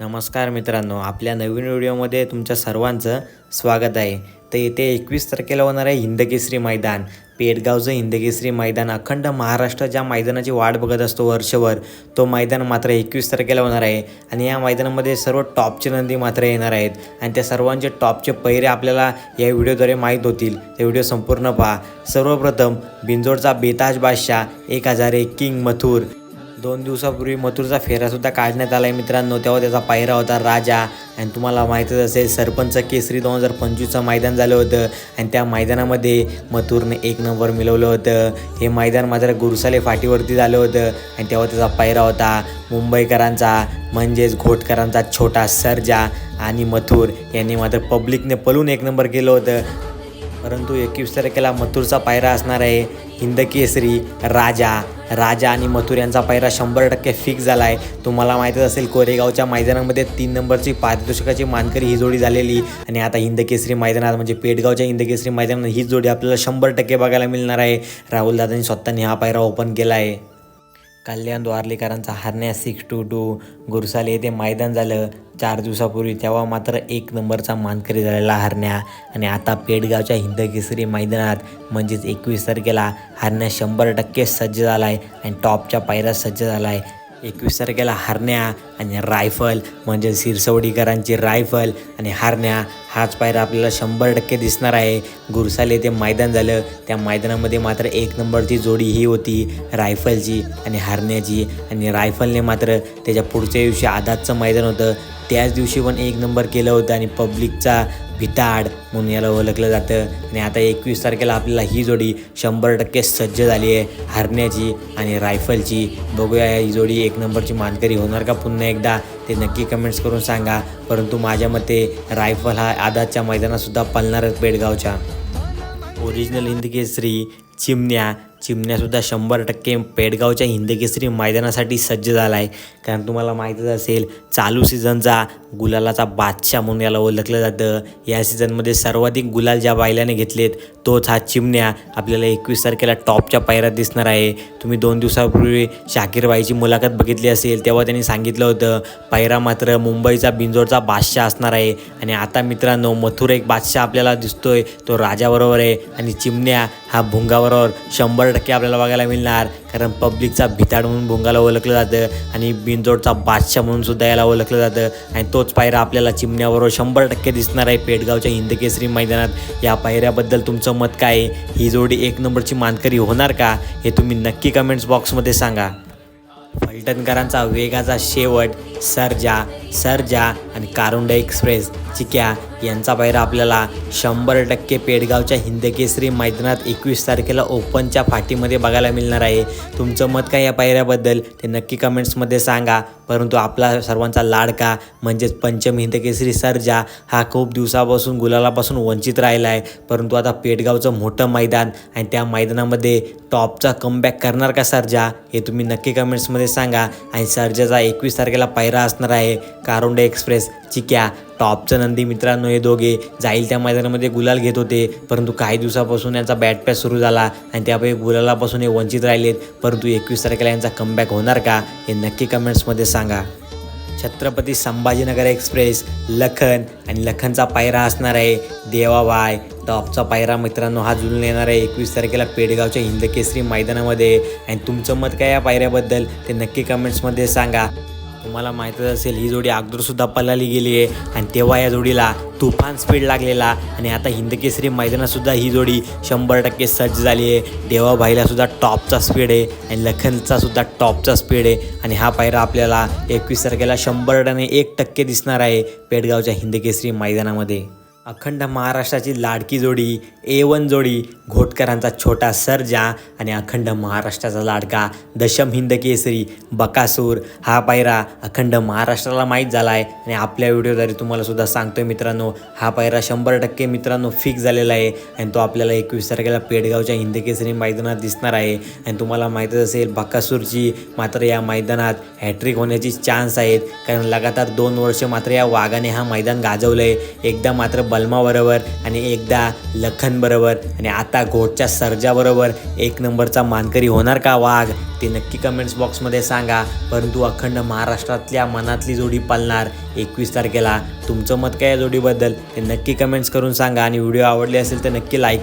नमस्कार मित्रांनो आपल्या नवीन व्हिडिओमध्ये तुमच्या सर्वांचं स्वागत आहे. तर येते एकवीस तारखेला होणार आहे हिंदकेसरी मैदान. पेडगावचं हिंदकेसरी मैदान अखंड महाराष्ट्र ज्या मैदानाची वाट बघत असतो वर्षभर तो मैदान मात्र एकवीस तारखेला होणार आहे. आणि या मैदानामध्ये सर्व टॉपचे नंदी मात्र येणार आहेत. आणि त्या सर्वांचे टॉपचे पहिरे आपल्याला या व्हिडिओद्वारे माहीत होतील. ते व्हिडिओ संपूर्ण पहा. सर्वप्रथम बिंजोडचा बेताज बादशाह एक हजार एक किंग मथुर. दोन दिवसापूर्वी मथुरचा फेरासुद्धा काढण्यात आला आहे मित्रांनो. तेव्हा त्याचा पायरा होता राजा. आणि तुम्हाला माहीतच असेल सरपंच केसरी दोन हजार पंचवीसचं मैदान झालं होतं. आणि त्या मैदानामध्ये मथुरने एक नंबर मिळवलं होतं. हे मैदान मात्र गुरुसाले फाटीवरती झालं होतं. आणि तेव्हा त्याचा पायरा होता मुंबईकरांचा म्हणजेच घोटकरांचा छोटा सर्जा आणि मथुर. यांनी मात्र पब्लिकने पळून एक नंबर केलं होतं. परंतु एकवीस तारखेला मथुरचा पायरा असणार आहे हिंद केसरी राजा. राजा आणि मथुर यांचा पायरा शंभर टक्के फिक्स झाला आहे तुम्हाला माहीतच असेल कोरेगावच्या मैदानामध्ये तीन नंबरची पारितोषिकाची मानकरी ही जोडी झालेली. आणि आता हिंदकेसरी मैदानात म्हणजे पेडगावच्या हिंदकेसरी मैदानात ही जोडी आपल्याला शंभर टक्के बघायला मिळणार आहे. राहुल दादांनी स्वतःनी हा पायरा ओपन केला आहे कल्याण द्वारलेकरांचा हरण्या सिक्स टू टू गुरसाले येथे मैदान झालं. चार दिवसापूर्वी तेव्हा मात्र एक नंबरचा मानकरी झालेला हरण्या आणि आता पेडगावच्या हिंदकेसरी मैदानात म्हणजेच एकवीस तारखेला हरण्या शंभर टक्के सज्ज झाला आहे आणि टॉपच्या पायऱ्या सज्ज झाला आहे एकवीस तारखेला हरण्या आणि रायफल म्हणजे सिरसवडीकरांची रायफल आणि हरण्या हाच पायरा आपल्याला शंभर टक्के दिसणार आहे. गुरसाल ते मैदान झालं. त्या मैदानामध्ये मात्र एक नंबरची जोडी ही होती रायफलची आणि हरण्याची. आणि रायफलने मात्र त्याच्या पुढच्या दिवशी आदातचं मैदान होतं. त्याच दिवशी पण एक नंबर केलं होतं आणि पब्लिकचा भिताड म्हणून याला ओळखलं जातं. आणि आता एकवीस तारखेला आपल्याला ही जोडी शंभर टक्के सज्ज झाली आहे. हरण्याची आणि रायफलची. बघूया ही जोडी एक नंबरची मानकरी होणार का? पुन्हा एकदा ते नक्की कमेंट्स करून सांगा. परंतु माझ्या मते रायफल हा आदाच्या मैदानातसुद्धा पळणारच बेडगावच्या ओरिजिनल हिंदकेसरी चिमण्या चिमण्यासुद्धा शंभर टक्के पेडगावच्या हिंदकेसरी मैदानासाठी सज्ज झाला आहे कारण तुम्हाला माहीतच असेल चालू सीझनचा गुलालाचा बादशाह म्हणून याला ओळखलं जातं. या सीझनमध्ये सर्वाधिक गुलाल ज्या बायलाने घेतलेत तोच हा चिमण्या आपल्याला एकवीस तारखेला टॉपच्या पायऱ्यात दिसणार आहे. तुम्ही दोन दिवसापूर्वी शाकीरबाईची मुलाखत बघितली असेल तेव्हा त्यांनी सांगितलं होतं पायरा मात्र मुंबईचा बिंजोडचा बादशाह असणार आहे. आणि आता मित्रांनो मथुर एक बादशाह आपल्याला दिसतोय तो राजाबरोबर आहे. आणि चिमण्या हा भुंगाबरोबर शंभर टक्के आपल्याला बघायला मिळणार. कारण पब्लिकचा भिताड म्हणून भुंगाला ओळखलं जातं आणि बिनजोडचा बादशाह म्हणून सुद्धा याला ओळखलं जातं. आणि तोच पायरा आपल्याला चिमण्याबरोबर शंभर टक्के दिसणार आहे पेटगावच्या हिंदकेसरी मैदानात. या पायऱ्याबद्दल तुमचं मत काय आहे? ही जोडी एक नंबरची मानकरी होणार का? हे तुम्ही नक्की कमेंट्स बॉक्समध्ये सांगा. फलटणकरांचा वेगाचा शेवट सर्जा सरजा आणि कारुंडा एक्सप्रेस. चिक्या यांचा पायरा आपल्याला शंभर टक्के पेडगावच्या हिंदकेसरी मैदानात एकवीस तारखेला ओपनच्या फाटीमध्ये बघायला मिळणार आहे. तुमचं मत काय या पायऱ्याबद्दल? ते नक्की कमेंट्समध्ये सांगा. परंतु आपला सर्वांचा लाडका म्हणजेच पंचम हिंदकेसरी सरजा हा खूप दिवसापासून गुलालापासून वंचित राहिला आहे परंतु आता पेडगावचं मोठं मैदान आणि त्या मैदानामध्ये टॉपचा कमबॅक करणार का सरजा? हे तुम्ही नक्की कमेंट्समध्ये सांगा. आणि सर्जाचा एकवीस तारखेला पायरा असणार आहे. कारुंडे एक्सप्रेस चिक्या टॉपचं नंदी मित्रांनो हे दोघे जाईल त्या मैदानामध्ये गुलाल घेत होते. परंतु काही दिवसापासून यांचा बॅट पॅच सुरू झाला आणि त्यापैकी गुलालापासून हे वंचित राहिलेत. परंतु एकवीस तारखेला यांचा कमबॅक होणार का हे नक्की कमेंट्समध्ये सांगा. छत्रपती संभाजीनगर एक्सप्रेस लखन आणि लखनचा पायरा असणार आहे. देवाबाय टॉपचा पायरा मित्रांनो हा जुळून येणार आहे. एकवीस तारखेला पेडगावच्या हिंदकेसरी मैदानामध्ये. आणि तुमचं मत काय या पायऱ्याबद्दल ते नक्की कमेंट्समध्ये सांगा. तुम्हाला माहीतच असेल ही जोडी अगोदरसुद्धा पल्लाली गेली आहे आणि तेव्हा या जोडीला तुफान स्पीड लागलेला आणि आता हिंदकेसरी मैदानातसुद्धा ही जोडी शंभर टक्के सज्ज झाली आहे देवाभाईलासुद्धा टॉपचा स्पीड आहे आणि लखनचासुद्धा टॉपचा स्पीड आहे आणि हा पायरा आपल्याला एकवीस तारखेला शंभर टने एक टक्के दिसणार आहे पेडगावच्या हिंदकेसरी मैदानामध्ये. अखंड महाराष्ट्राची लाडकी जोडी ए वन जोडी घोटकरांचा छोटा सर्जा आणि अखंड महाराष्ट्राचा लाडका दशम हिंद केसरी बकासूर. हा पायरा अखंड महाराष्ट्राला माहीत झाला आहे आणि आपल्या व्हिडिओद्वारे तुम्हाला सुद्धा आहे मित्रांनो हा पायरा शंभर टक्के मित्रांनो फिक्स झालेला आहे आणि तो आपल्याला एकवीस तारखेला पेडगावच्या हिंद केसरी मैदानात दिसणार आहे. आणि तुम्हाला माहीतच असेल बकासूरची मात्र या मैदानात हॅट्रिक होण्याची चान्स आहेत. कारण लगातार दोन वर्ष मात्र या वाघाने हा मैदान गाजवलं आहे एकदा मात्र बलमाबरोबर आणि एकदा लखनबरोबर आणि आता घोटच्या सर्जाबरोबर एक नंबरचा मानकरी होणार का वाघ? ते नक्की कमेंट्स बॉक्समध्ये सांगा. परंतु अखंड महाराष्ट्रातल्या मनातली जोडी पालणार एकवीस तारखेला. तुमचं मत काय या जोडीबद्दल? ते नक्की कमेंट्स करून सांगा आणि व्हिडिओ आवडले असेल तर नक्की लाईक